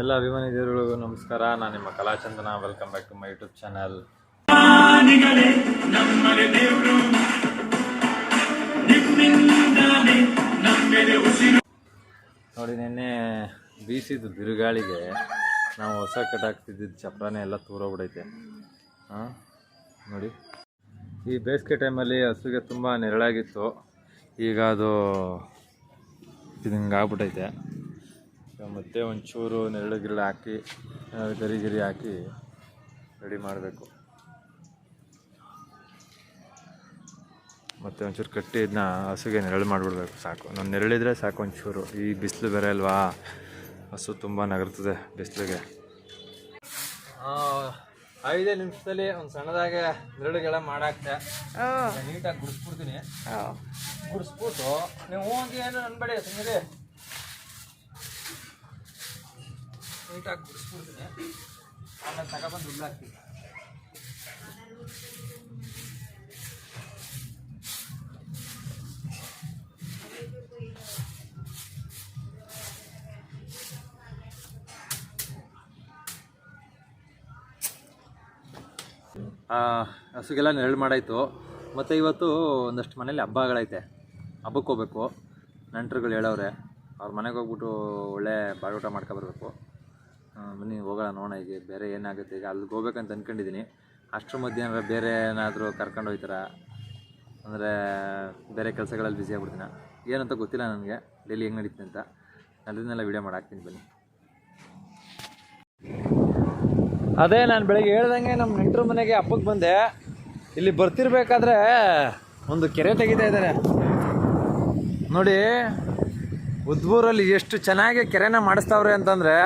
ಎಲ್ಲ ಅಭಿಮಾನಿ ದೇವರುಗಳಿಗೂ ನಮಸ್ಕಾರ. ನಾನು ನಿಮ್ಮ Kalachandana. Welcome back to my YouTube channel ನೋಡಿ ನಿನ್ನೆ ಬೀಸಿದ ಬಿರುಗಾಳಿಗೆ ನಾವು ಹೊಸ ಕಟ್ಟಾಗ್ತಿದ್ದಿದ್ದು ಚಪ್ರನೇ ಎಲ್ಲ ತೂರೋಗ್ಬಿಡೈತೆ. ಹಾಂ? ನೋಡಿ. ಈ ಬೇಸಿಗೆ ಟೈಮಲ್ಲಿ ಹಸುಗೆ ತುಂಬ ನೆರಳಾಗಿತ್ತು. ಈಗ ಅದು ಇದು ಹಿಂಗೆ ಆಗ್ಬಿಟ್ಟೈತೆ ಈಗ ಮತ್ತೆ ಒಂಚೂರು ನೆರಳು ಗಿರಳು ಹಾಕಿ ಗರಿ ಗಿರಿ ಹಾಕಿ ರೆಡಿ ಮಾಡಬೇಕು. ಮತ್ತೆ ಒಂಚೂರು ಕಟ್ಟಿ ಇದನ್ನ ಹಸುಗೆ ನೆರಳು ಮಾಡಿಬಿಡ್ಬೇಕು ಸಾಕು. ನಾನು ನೆರಳಿದ್ರೆ ಸಾಕು ಒಂಚೂರು. ಈ ಬಿಸಿಲು ಬೇರೆ ಅಲ್ವಾ? ಹಸು ತುಂಬ ನಗರ್ತದೆ ಬಿಸಿಲಿಗೆ. ಐದೇ ನಿಮಿಷದಲ್ಲಿ ಒಂದು ಸಣ್ಣದಾಗೆ ನೆರಳುಗೆಲ್ಲ ಮಾಡಾಕ್ತೆ. ನೀಟಾಗಿ ಗುಡಿಸ್ಬಿಡ್ತೀನಿ. ಗುಡಿಸ್ಬಿಟ್ಟು ನೀವು ಹೋಗಿ ಏನು ಅನ್ಬೇಡಿ ಸುಮ್ಮನೆ ನೀಟಾಗಿ ಬಿಡಿಸ್ಬಿಡ್ತೀನಿ ಆಮೇಲೆ ತಗೊಬಂದು ಹಸುಗೆಲ್ಲ ನೆರಳು ಮಾಡಾಯಿತು. ಮತ್ತು ಇವತ್ತು ಒಂದಷ್ಟು ಮನೇಲಿ ಹಬ್ಬಗಳೈತೆ. ಹಬ್ಬಕ್ಕೆ ಹೋಗ್ಬೇಕು. ನೆಂಟರುಗಳು ಹೇಳವ್ರೆ, ಅವ್ರ ಮನೆಗೆ ಹೋಗ್ಬಿಟ್ಟು ಒಳ್ಳೆ ಬಾಡೂಟ ಮಾಡ್ಕೊಬರ್ಬೇಕು ಬನ್ನಿ, ಹೋಗೋಣ, ನೋಡೋಣ ಈಗ ಬೇರೆ ಏನಾಗುತ್ತೆ. ಈಗ ಅಲ್ಲಿಗೆ ಹೋಗ್ಬೇಕಂತ ಅಂದ್ಕೊಂಡಿದ್ದೀನಿ ಅಷ್ಟರ ಮಧ್ಯೆ ಏನಾರ ಬೇರೆ ಏನಾದರೂ ಕರ್ಕೊಂಡು ಹೋಗ್ತಾರ? ಅಂದರೆ ಬೇರೆ ಕೆಲಸಗಳಲ್ಲಿ ಬ್ಯುಸಿ ಆಗ್ಬಿಡ್ತೀನಿ? ಏನಂತ ಗೊತ್ತಿಲ್ಲ ನನಗೆ. ಡೈಲಿ ಹೆಂಗೆ ನಡೀತೀನಿ ಅಂತ. ಅದನ್ನೆಲ್ಲ ವೀಡಿಯೋ ಮಾಡಿ ಹಾಕ್ತೀನಿ, ಬನ್ನಿ. ಅದೇ ನಾನು ಬೆಳಗ್ಗೆ ಹೇಳ್ದಂಗೆ ನಮ್ಮ ನೆಂಟರು ಮನೆಗೆ ಹಬ್ಬಕ್ಕೆ ಬಂದೆ. ಇಲ್ಲಿ ಬರ್ತಿರ್ಬೇಕಾದ್ರೆ ಒಂದು ಕೆರೆ ತೆಗಿತಾ ಇದ್ದಾರೆ. ನೋಡಿ, ಉದ್ಬೂರಲ್ಲಿ ಎಷ್ಟು ಚೆನ್ನಾಗಿ ಕೆರೆನ ಮಾಡಿಸ್ತಾವ್ರೆ ಅಂತಂದರೆ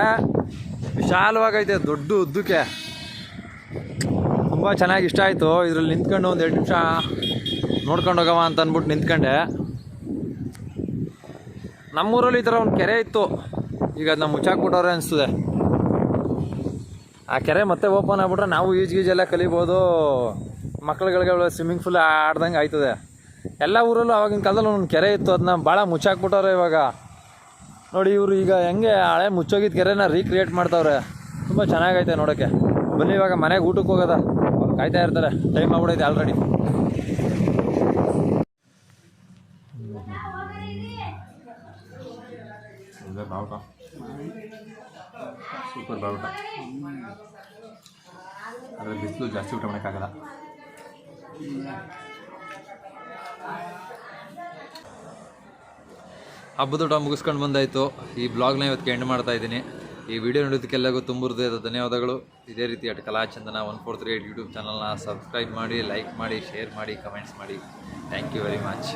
ವಿಶಾಲವಾಗೈತೆ, ದೊಡ್ಡ ಉದ್ದಕ್ಕೆ. ತುಂಬ ಚೆನ್ನಾಗಿ ಇಷ್ಟ ಆಯಿತು. ಇದ್ರಲ್ಲಿ ನಿಂತ್ಕೊಂಡು ಒಂದು ಎರಡು ನಿಮಿಷ ನೋಡ್ಕೊಂಡು ಹೋಗವ ಅಂತ ಅಂದ್ಬಿಟ್ಟು ನಿಂತ್ಕೊಂಡೆ. ನಮ್ಮೂರಲ್ಲಿ ಈ ಥರ ಒಂದು ಕೆರೆ ಇತ್ತು. ಈಗ ಅದನ್ನ ಮುಚ್ಚಾಕ್ಬಿಟ್ಟವ್ರೆ ಅನಿಸ್ತದೆ. ಆ ಕೆರೆ ಮತ್ತೆ ಓಪನ್ ಆಗ್ಬಿಟ್ರೆ ನಾವು ಈಜು ಗೀಜೆಲ್ಲ ಕಲಿಬೋದು. ಮಕ್ಳುಗಳಿಗೆ ಸ್ವಿಮ್ಮಿಂಗ್ ಫುಲ್ ಆಡ್ದಂಗೆ ಆಯ್ತದೆ. ಎಲ್ಲ ಊರಲ್ಲೂ ಆವಾಗಿನ ಕಾಲದಲ್ಲಿ ಒಂದು ಕೆರೆ ಇತ್ತು. ಅದನ್ನ ಭಾಳ ಮುಚ್ಚಾಕ್ಬಿಟ್ಟವ್ರೆ ಇವಾಗ. ನೋಡಿ, ಇವರು ಈಗ ಹೆಂಗೆ ಹಳೆ ಮುಚ್ಚೋಗಿದ್ದ ಕೆರೆನ ರೀಕ್ರಿಯೇಟ್ ಮಾಡ್ತಾವ್ರೆ. ತುಂಬ ಚೆನ್ನಾಗೈತೆ ನೋಡೋಕ್ಕೆ ಬನ್ನಿ, ಇವಾಗ ಮನೆಗೆ ಊಟಕ್ಕೆ ಹೋಗೋದ. ಅವ್ರು ಕಾಯ್ತಾ ಇರ್ತಾರೆ. ಟೈಮ್ ಆಗ್ಬಿಡೈತೆ ಆಲ್ರೆಡಿ ಸೂಪರ್ ಬಾವುಟ. ಅದ್ರಲ್ಲಿ ಬಿಸಿಲು ಜಾಸ್ತಿ ಊಟ ಮಾಡೋಕ್ಕಾಗಲ್ಲ. ಹಬ್ಬದ ಊಟ ಮುಗಿಸ್ಕೊಂಡು ಬಂದಾಯಿತು. ಈ ಬ್ಲಾಗ್ನ ಇವತ್ತಿಗೆ ಎಂಡ್ ಮಾಡ್ತಾ ಇದ್ದೀನಿ. ಈ ವಿಡಿಯೋ ನೋಡೋದಕ್ಕೆಲ್ಲರಿಗೂ ತುಂಬ ಹೃದಯದ ಧನ್ಯವಾದಗಳು. ಇದೇ ರೀತಿ at Kalachandana one four three eight YouTube ಚಾನಲ್ನ ಸಬ್ಸ್ಕ್ರೈಬ್ ಮಾಡಿ ಲೈಕ್ ಮಾಡಿ ಶೇರ್ ಮಾಡಿ ಕಮೆಂಟ್ಸ್ ಮಾಡಿ. Thank you very much